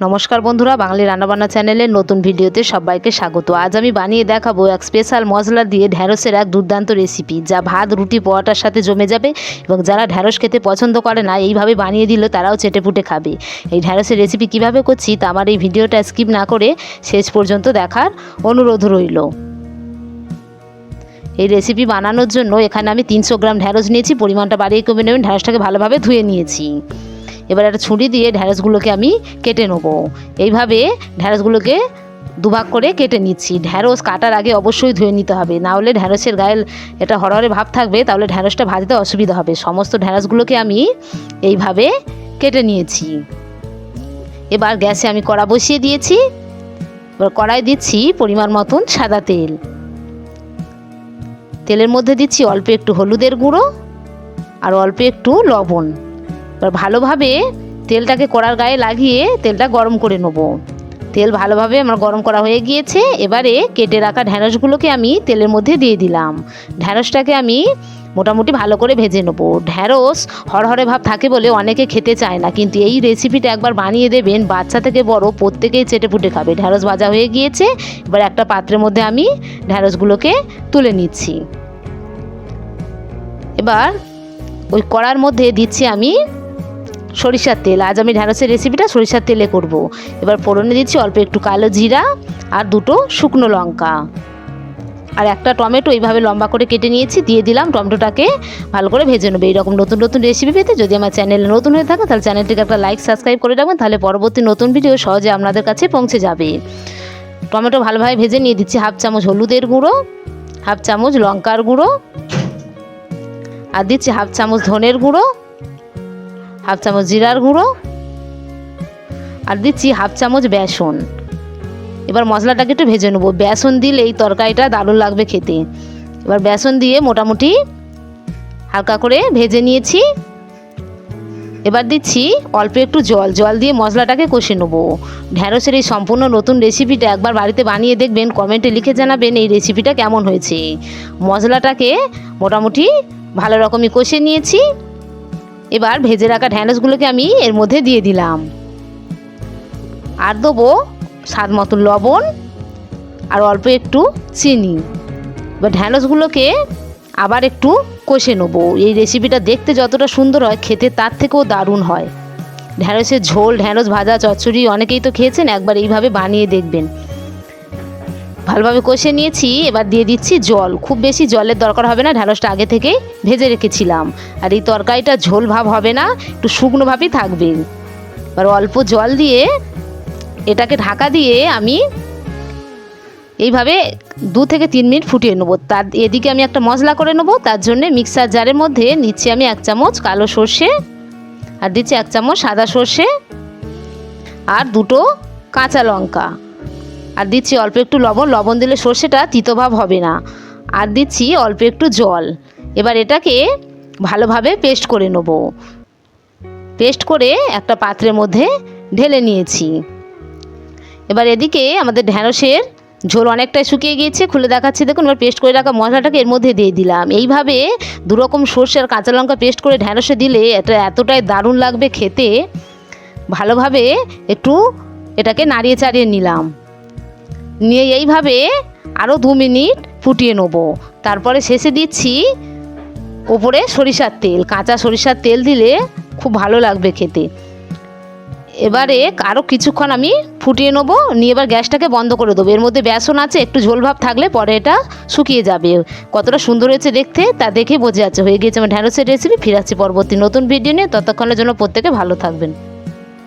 নমস্কার বন্ধুরা, বাঙালি রান্নাবান্না চ্যানেলের নতুন ভিডিওতে সবাইকে স্বাগত। আজ আমি বানিয়ে দেখাবো এক স্পেশাল মশলা দিয়ে ঢ্যাঁড়সের এক দুর্দান্ত রেসিপি যা ভাত, রুটি পোয়াটার সাথে জমে যাবে এবং যারা ঢ্যাঁড়স খেতে পছন্দ করে না, এইভাবে বানিয়ে দিলে তারাও চেটেপুটে খাবে। এই ঢ্যাঁড়সের রেসিপি কীভাবে করছি তা আমার এই ভিডিওটা স্কিপ না করে শেষ পর্যন্ত দেখার অনুরোধ রইল। এই রেসিপি বানানোর জন্য এখানে আমি তিনশো গ্রাম ঢ্যাঁড়স নিয়েছি, পরিমাণটা বাড়িয়ে কমে নেবেন ঢ্যাঁড়সটাকে ভালোভাবে ধুয়ে নিয়েছি। এবার একটা ছুরি দিয়ে ঢ্যাঁড়সগুলোকে আমি কেটে নেব। এইভাবে ঢ্যাঁড়সগুলোকে দুভাগ করে কেটে নিচ্ছি। ঢ্যাঁড়স কাটার আগে অবশ্যই ধুয়ে নিতে হবে। না হলে ঢ্যাঁড়সের গায়ে এটা হরহরে ভাব থাকবে, তাহলে ঢ্যাঁড়সটা ভাজতে অসুবিধা হবে। সমস্ত ঢ্যাঁড়সগুলোকে আমি এইভাবে কেটে নিয়েছি। এবার গ্যাসে আমি কড়া বসিয়ে দিয়েছি। এবার কড়াই দিচ্ছি পরিমাণ মতন সাদা তেল। তেলের মধ্যে দিচ্ছি অল্প একটু হলুদের গুঁড়ো আর অল্প একটু লবণ। এবার ভালোভাবে তেলটাকে কড়ার গায়ে লাগিয়ে তেলটা গরম করে নেব। তেল ভালোভাবে আমার গরম করা হয়ে গিয়েছে, এবারে কেটে রাখা ঢ্যাঁড়সগুলোকে আমি তেলের মধ্যে দিয়ে দিলাম। ঢ্যাঁড়সটাকে আমি মোটামুটি ভালো করে ভেজে নেব। ঢ্যাঁড়স হরহরে ভাব থাকে বলে অনেকে খেতে চায় না, কিন্তু এই রেসিপিটা একবার বানিয়ে দেবেন, বাচ্চা থেকে বড় প্রত্যেকেই চেটে ফুটে খাবে। ঢ্যাঁড়স ভাজা হয়ে গিয়েছে, এবার একটা পাত্রের মধ্যে আমি ঢ্যাঁড়সগুলোকে তুলে নিচ্ছি। এবার ওই কড়ার মধ্যে দিচ্ছি আমি সরিষার তেল। আজ আমি ঢ্যাঁড়সের রেসিপিটা সরিষার তেলে করব। এবার ফোড়নে দিচ্ছি অল্প একটু কালো জিরা আর দুটো শুকনো লঙ্কা। আর একটা টমেটো এইভাবে লম্বা করে কেটে নিয়েছি, দিয়ে দিলাম টমেটোটাকে ভালো করে ভেজে নেবে। এইরকম নতুন নতুন রেসিপি পেতে যদি আমার চ্যানেলে নতুন হয়ে থাকে তাহলে চ্যানেলটিকে একটা লাইক সাবস্ক্রাইব করে রাখবেন, তাহলে পরবর্তী নতুন ভিডিও সহজে আপনাদের কাছে পৌঁছে যাবে। টমেটো ভালোভাবে ভেজে নিয়ে দিচ্ছি হাফ চামচ হলুদের গুঁড়ো, হাফ চামচ লঙ্কার গুঁড়ো, আর দিচ্ছি হাফ চামচ ধনের গুঁড়ো হাফ চামচ জিরার গুঁড়ো আর দিচ্ছি হাফ চামচ বেসন। এবার মশলাটাকে একটু ভেজে নেব। বেসন দিলে এই তরকারিটা দারুণ লাগবে খেতে। এবার বেসন দিয়ে মোটামুটি হালকা করে ভেজে নিয়েছি। এবার দিচ্ছি অল্প একটু জল। জল দিয়ে মশলাটাকে কষে নেব। ঢ্যাঁড়সের এই সম্পূর্ণ নতুন রেসিপিটা একবার বাড়িতে বানিয়ে দেখবেন, কমেন্টে লিখে জানাবেন এই রেসিপিটা কেমন হয়েছে। মশলাটাকে মোটামুটি ভালো রকমই কষে নিয়েছি। এবার ভেজে রাখা ঢ্যাঁড়সগুলোকে আমি এর মধ্যে দিয়ে দিলাম। আর দেবো স্বাদ মতো লবণ আর অল্প একটু চিনি। এবার ঢ্যাঁড়সগুলোকে আবার একটু কষে নেব। এই রেসিপিটা দেখতে যতটা সুন্দর হয়, খেতে তার থেকেও দারুণ হয়। ঢ্যাঁড়সের ঝোল ঢ্যাঁড়স ভাজা, চচ্চড়ি অনেকেই তো খেয়েছেন, একবার এইভাবে বানিয়ে দেখবেন। ভালোভাবে কষে নিয়েছি, এবার দিয়ে দিচ্ছি জল। খুব বেশি জলের দরকার হবে না, ঢ্যাঁড়সটা আগে থেকেই ভেজে রেখেছিলাম। আর এই তরকারিটা ঝোল ভাব হবে না, একটু শুকনোভাবেই থাকবে। এবার অল্প জল দিয়ে এটাকে ঢাকা দিয়ে আমি এইভাবে দু থেকে তিন মিনিট ফুটিয়ে নেব। তার এদিকে আমি একটা মশলা করে নেব, তার জন্য মিক্সার জারের মধ্যে নিচ্ছি আমি এক চামচ কালো সর্ষে, আর দিচ্ছি এক চামচ সাদা সর্ষে, আর দুটো কাঁচা লঙ্কা। আর দিচ্ছি অল্প একটু লবণ লবণ দিলে সর্ষেটা তিতভাব হবে না। আর দিচ্ছি অল্প একটু জল। এবার এটাকে ভালোভাবে পেস্ট করে নেব। পেস্ট করে একটা পাত্রের মধ্যে ঢেলে নিয়েছি। এবার এদিকে আমাদের ঢ্যাঁড়সের ঝোল অনেকটাই শুকিয়ে গিয়েছে, খুলে দেখাচ্ছি। দেখুন, এবার পেস্ট করে রাখা মশলাটাকে এর মধ্যে দিয়ে দিলাম। এইভাবে দুরকম সর্ষে আর কাঁচা লঙ্কা পেস্ট করে ঢ্যাঁড়সে দিলে এটা এতটাই দারুণ লাগবে খেতে। ভালোভাবে একটু এটাকে নাড়িয়ে চাড়িয়ে নিলাম। নিয়ে এইভাবে আরও দু মিনিট ফুটিয়ে নেব। তারপরে শেষে দিচ্ছি ওপরে সরিষার তেল। কাঁচা সরিষার তেল দিলে খুব ভালো লাগবে খেতে। এবারে আরও কিছুক্ষণ আমি ফুটিয়ে নেব। নিয়ে এবার গ্যাসটাকে বন্ধ করে দেবো। এর মধ্যে বেসন আছে, একটু ঝোল ভাব থাকলে পরে এটা শুকিয়ে যাবে। কতটা সুন্দর হয়েছে দেখতে, তা দেখে বোঝা যাচ্ছে। হয়ে গিয়েছে আমার ঢ্যাঁড়সের রেসিপি ফিরাচ্ছি পরবর্তী নতুন ভিডিও নিয়ে। ততক্ষণের জন্য প্রত্যেকে ভালো থাকবেন।